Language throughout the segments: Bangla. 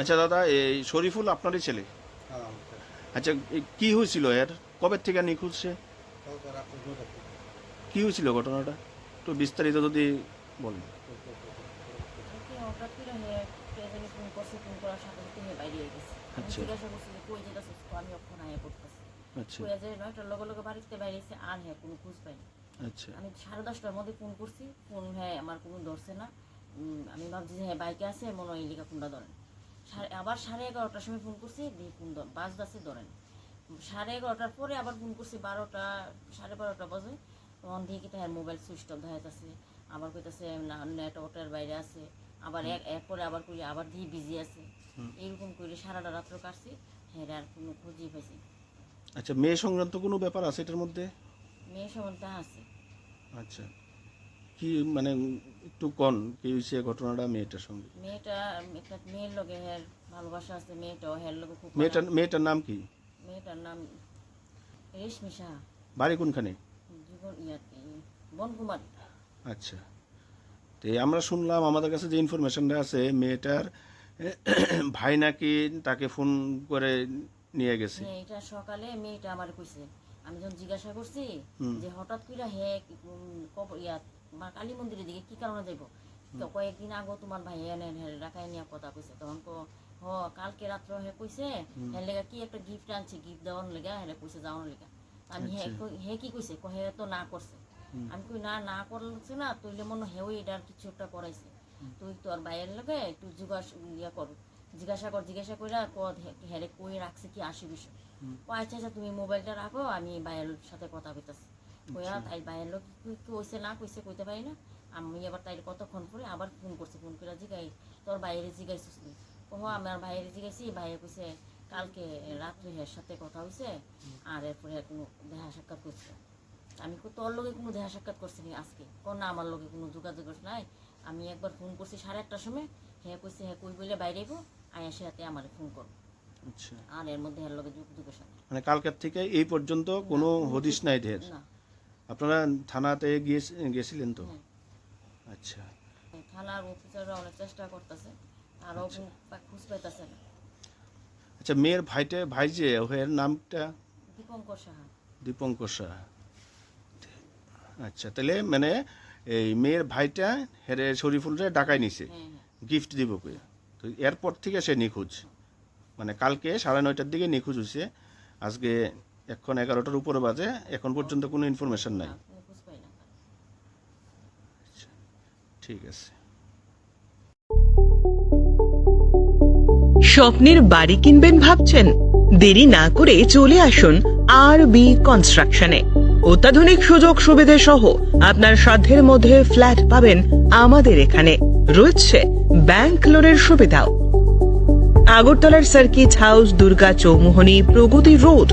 আচ্ছা দাদা এই শরীফুল আপনারই ছেলে? হ্যাঁ আচ্ছা কি হয়েছিল এর? কবে থেকে নিখোঁজ সে? কালকে রাত্রে দুটার দিকে কি হয়েছিল ঘটনাটা? একটু বিস্তারিত যদি বলেন। হঠাৎ করে হে ফোন করছে ফোন করার সাথে সাথে বাইরে গেছে। আমি সাড়ে দশটার মধ্যে ফোন করছি। ফোন হ্যাঁ আমার কোনো ধরছে না। আমি ভাবছি যে হ্যাঁ বাইকে আছে মনে হয় লিখা ফোনটা ধরেন? আবার সাড়ে এগারোটার সময় ফোন করছি বাস দাসে ধরেন। সাড়ে এগারোটার পরে আবার ফোন করছি বারোটা সাড়ে বারোটা বাজে। তখন কি তার মোবাইল সুইচ অফ দেখাইতেছে আবার কইতাছে না নেট ওটার বাইরে আছে। আবার এক এক করে আবার করি আবার দিয়ে বিজি আছে। এইরকম করে সারাটা রাত্র কাটছি হ্যাঁ আর কোনো খুঁজেই পাইছি আচ্ছা মেয়ে সংক্রান্ত কোনো ব্যাপার আছে এটার মধ্যে? মেয়ে সংক্রান্ত আছে। আচ্ছা। কি মানে একটু কন কি হয়েছে ঘটনাটা মেয়েটার সঙ্গে? মেয়েটা একটা মেয়ের লগে হ্যার ভালোবাসা আছে মেয়েটাও হ্যার লগে খুব মেয়েটার মেয়েটার নাম কি? মেয়েটার নাম রেশমি সাহা। বাড়ি কোনখানে? জীবন ইয়াতে বনকুমার। আচ্ছা। তো আমরা শুনলাম আমাদের কাছে যে ইনফরমেশনটা আছে মেয়েটার ভাই নাকি তাকে ফোন করে নিয়ে গেছে? হ্যাঁ এটা সকালে মেয়েটা আমার কইছে। আমি যখন জিজ্ঞাসা করছি। যে হঠাৎ করে হে উম, কব- ইয়া মা কালী মন্দিরের দিকে কি কারণে যাইব? তো কয়েকদিন আগে তোমার ভাই এনে রাখাই নিয়ে কথা কইছে। তখন তো হ কালকে রাত্র হে কইছে হ্যাঁ লেগা কি একটা গিফট আনছে গিফট দেওয়ার লেগা হ্যাঁ কইছে যাওয়ার লেগা। আমি হে আচ্ছা। হে কি কইছে? কই হে তো না করছে। আমি কই না না করছে না তুইলে মনে হেও এটার কিছু একটা করাইছে। তুই তোর বাইরের লগে একটু জিজ্ঞাসা ইয়া কর জিজ্ঞাসা কর জিজ্ঞাসা করে হেরে কই রাখছে কি আসি বিষয়। ও আচ্ছা আচ্ছা তুমি মোবাইলটা রাখো আমি বাইরের সাথে কথা কইতাছি। কইয়া তাই বাইরের লোক কি কইছে না কইছে কইতে পারি না। আমি আবার তাই কতক্ষণ পরে আবার ফোন করছি ফোন করে জিগাই তোর বাইরে জিগাইছিস নি? ও আমার বাইরে জিগাইছি বাইরে কইছে কালকে রাত্রে হের সাথে কথা হইছে আর এরপরে কোনো দেখা সাক্ষাৎ করছে আমি তোর লগে কোনো দেখা সাক্ষাৎ করছি নি আজকে? কোন না আমার লগে কোনো যোগাযোগ নাই। আমি একবার ফোন করছি সাড়ে আটটার সময় হ্যাঁ কইছে হ্যাঁ কই বলে বাইরে গো আয়া সে হাতে আমার ফোন কর। আচ্ছা। আর এর মধ্যে এর লগে যুগ যুগের সাথে। মানে কালকের থেকে এই পর্যন্ত কোনো হদিস নাই ঢের? না। আপনারা থানাতে গিয়ে গেছিলেন তো। আচ্ছা। থানার অফিসাররা অনেক চেষ্টা করতেছে আরও খুঁজ পাইতেছে না। আচ্ছা মেয়ের ভাইটা ভাই যে ওর নামটা? দীপঙ্কর সাহা। দীপঙ্কর সাহা। আচ্ছা তাহলে মানে এই মেয়ের ভাইটা হেরে শরীফুলরে ডাকায় নিছে। হ্যাঁ হ্যাঁ। গিফট দিব কই? তো এরপর থেকে সে নিখোঁজ। মানে কালকে সাড়ে নয়টার দিকে নিখোঁজ হয়েছে আজকে এখন এগারোটার উপরে বাজে এখন পর্যন্ত কোনো ইনফরমেশন নাই। না ঠিক আছে। স্বপ্নের বাড়ি কিনবেন ভাবছেন? দেরি না করে চলে আসুন আর বি কনস্ট্রাকশনে অত্যাধুনিক সুযোগ সুবিধে সহ আপনার সাধ্যের মধ্যে ফ্ল্যাট পাবেন আমাদের এখানে। রয়েছে ব্যাংক লোনের সুবিধাও। আগরতলার circuit house Durga Chowmuhani Pragati road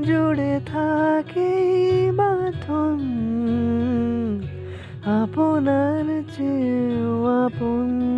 জুড়ে থাকে বাঁধন। আপনার চেয়ে আপন।